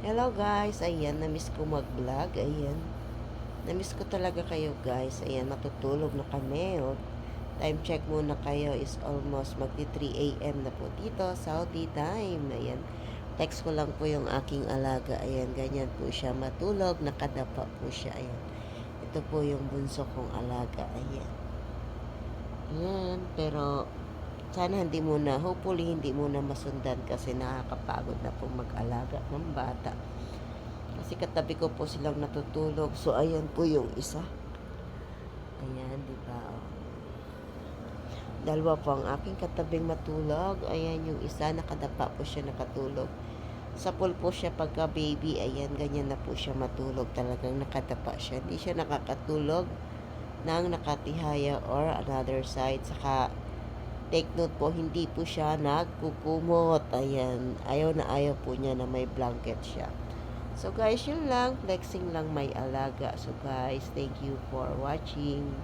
Hello guys, ayan, namiss ko mag-vlog, ayan. Namiss ko talaga kayo guys, ayan, matutulog na kami. Oh. Time check muna kayo is almost magti 3 a.m. na po dito, Saudi time, ayan. Text ko lang po yung aking alaga, ayan, ganyan po siya matulog, nakadapa po siya, ayan. Ito po yung bunso kong alaga, ayan. Ayan, pero sana hindi muna, hopefully hindi muna masundan kasi nakakapagod na po mag-alaga ng bata. Kasi katabi ko po silang natutulog. So, ayan po yung isa. Ayan, di ba? Dalawa po ang aking katabing matulog. Ayan yung isa, nakadapa po siya nakatulog. Sa pool po siya pagka baby, ayan, ganyan na po siya matulog. Talagang nakadapa siya. Hindi siya nakakatulog ng nakatihaya or another side. Saka, take note po, hindi po siya nagkukumot. Ayan, ayaw na ayaw po niya na may blanket siya. So guys, yun lang. Flexing lang may alaga. So guys, thank you for watching.